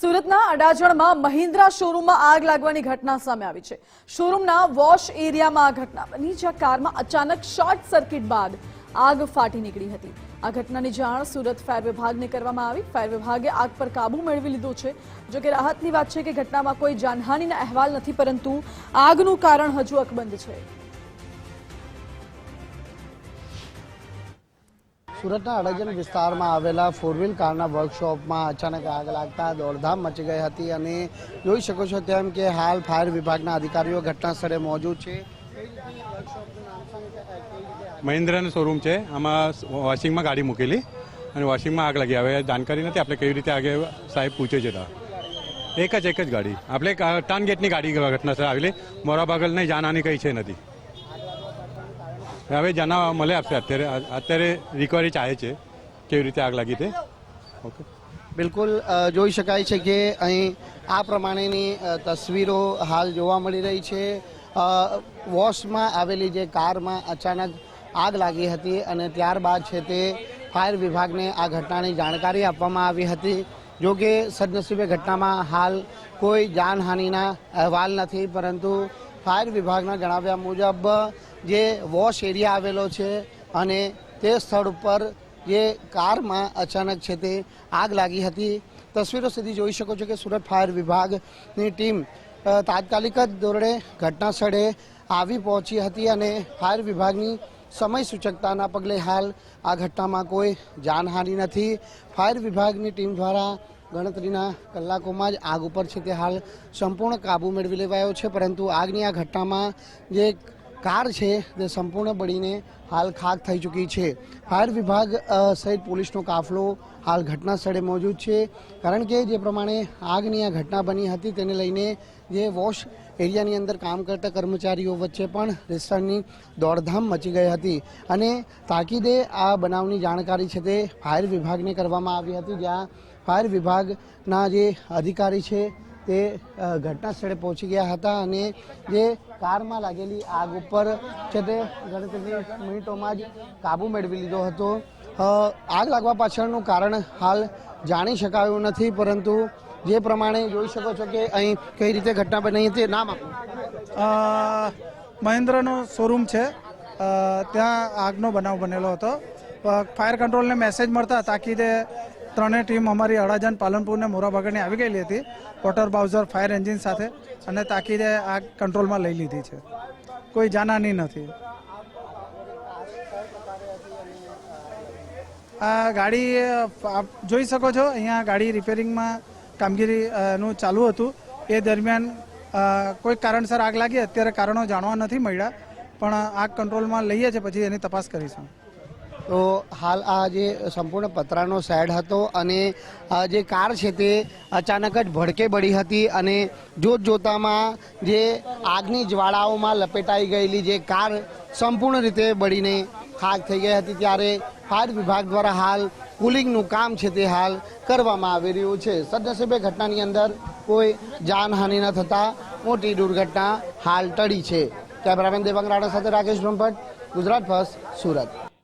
સુરતના અડાજણમાં મહિન્દ્રા શોરૂમમાં આગ લાગવાની ઘટના સામે આવી છે. શોરૂમના વોશ એરિયામાં આ ઘટના બની, જ્યાં કારમાં અચાનક શોર્ટ સર્કિટ બાદ આગ ફાટી નીકળી હતી. આ ઘટનાની જાણ સુરત ફાયર વિભાગને કરવામાં આવી. ફાયર વિભાગે આગ પર કાબુ મેળવી લીધો છે. જો કે રાહતની વાત છે કે ઘટનામાં કોઈ જાનહાનિના અહેવાલ નથી, પરંતુ આગનું કારણ હજુ અકબંધ છે. સુરતના અડજન વિસ્તારમાં આવેલા ફોર વ્હીલ કારના વર્કશોપમાં અચાનક આગ લાગતા દોડધામ મચી ગઈ હતી અને જોઈ શકો છો તેમ કે હાલ ફાયર વિભાગના અધિકારીઓ ઘટના સ્થળે મોજૂદ છે. મહિન્દ્રાનો શોરૂમ છે. આમાં વોશિંગમાં ગાડી મૂકેલી અને વોશિંગમાં આગ લાગી. હવે જાણકારી નથી આપણે કેવી રીતે આગે સાહેબ પૂછે છે એક જ એક જ ગાડી. આપણે ટર્ન ગેટની ગાડી ઘટના સ્થળે આવેલી. મોરા બાગલ નહીં જાનહાની કંઈ છે નથી. હવે જણાવવા મળે આપશે. અત્યારે અત્યારે રિકવરી ચાહે છે. કેવી રીતે આગ લાગી તે? ઓકે બિલકુલ જોઈ શકાય છે કે અહીં આ પ્રમાણેની તસવીરો હાલ જોવા મળી રહી છે. વોશમાં આવેલી જે કારમાં અચાનક આગ લાગી હતી અને ત્યારબાદ છે તે ફાયર વિભાગને આ ઘટનાની જાણકારી આપવામાં આવી હતી. જો કે સદનસીબે ઘટનામાં હાલ કોઈ જાનહાનિના અહેવાલ નથી, પરંતુ ફાયર વિભાગના જણાવ્યા મુજબ, જે વોશ એરિયા આવેલો છે અને તે સ્થળ ઉપર જે કારમાં અચાનક છે તે આગ લાગી હતી. તસવીરો સુધી જોઈ શકો છો કે સુરત ફાયર વિભાગની ટીમ તાત્કાલિક જ ધોરણે ઘટના સ્થળે આવી પહોંચી હતી અને ફાયર વિભાગની સમય સૂચકતાના પગલે હાલ આ ઘટનામાં કોઈ જાનહાનિ નથી. ફાયર વિભાગની ટીમ દ્વારા ગણતરીના કલાકોમાં જ આગ ઉપર છે તે હાલ સંપૂર્ણ કાબુ મેળવી લેવાયો છે, પરંતુ આગની આ ઘટનામાં જે કાર છે તે સંપૂર્ણ બળીને હાલ ખાક થઈ ચૂકી છે. ફાયર વિભાગ સહિત પોલીસનો કાફલો હાલ ઘટના સ્થળે મોજૂદ છે. કારણ કે જે પ્રમાણે આગની આ ઘટના બની હતી તેને લઈને જે વોશ એરિયાની અંદર કામ કરતા કર્મચારીઓ વચ્ચે પણ રેસ્ટોરન્ટની દોડધામ મચી ગઈ હતી અને તાકીદે આ બનાવની જાણકારી છે તે ફાયર વિભાગને કરવામાં આવી હતી. જ્યાં ફાયર વિભાગના જે અધિકારી છે તે ઘટના સ્થળે પહોંચી ગયા હતા અને જે કારમાં લાગેલી આગ ઉપર છે તે ગણતરીની મિનિટોમાં જ કાબુ મેળવી લીધો હતો. આગ લાગવા પાછળનું કારણ હાલ જાણી શકાયું નથી પરંતુ જે પ્રમાણે જોઈ શકો છો કે અહીં કઈ રીતે ઘટના બની હતી નામ અ, શોરૂમ છે. ત્યાં આગનો બનાવ બનેલો હતો. ફાયર કંટ્રોલને મેસેજ મળતા તાકીદે ત્રણેય ટીમ અમારી અડાજણ, પાલનપુર ને મોરાબાગરની આવી ગયેલી હતી, વોટર બાઉઝર, ફાયર એન્જિન સાથે, અને તાકીદે આગ કંટ્રોલમાં લઈ લીધી છે. કોઈ જાનહાની નથી. આ ગાડી આપ જોઈ શકો છો, અહીંયા ગાડી રિપેરિંગમાં કામગીરીનું ચાલુ હતું. એ દરમિયાન કોઈ કારણસર આગ લાગી, અત્યારે કારણો જાણવા નથી મળ્યા, પણ આગ કંટ્રોલમાં લઈએ છીએ પછી એની તપાસ કરીશું. તો હાલ આ જે સંપૂર્ણ પતરાનો સેડ હતો અને જે કાર છે તે અચાનક જ ભડકે બળી હતી અને જોત જોતામાં જે આગની જ્વાળાઓમાં લપેટાઈ ગયેલી જે કાર સંપૂર્ણ રીતે બળીને ખાક થઈ ગઈ હતી. ત્યારે ફાયર વિભાગ દ્વારા હાલ કુલિંગનું કામ છે તે હાલ કરવામાં આવી રહ્યું છે. સદનસીબે ઘટનાની અંદર કોઈ જાનહાનિ ન થતાં મોટી દુર્ઘટના હાલ ટળી છે. કેમેરામેન દેવાંગ રાણા સાથે રાકેશ બ્રહ્મભટ્ટ, ગુજરાત ફર્સ્ટ, સુરત.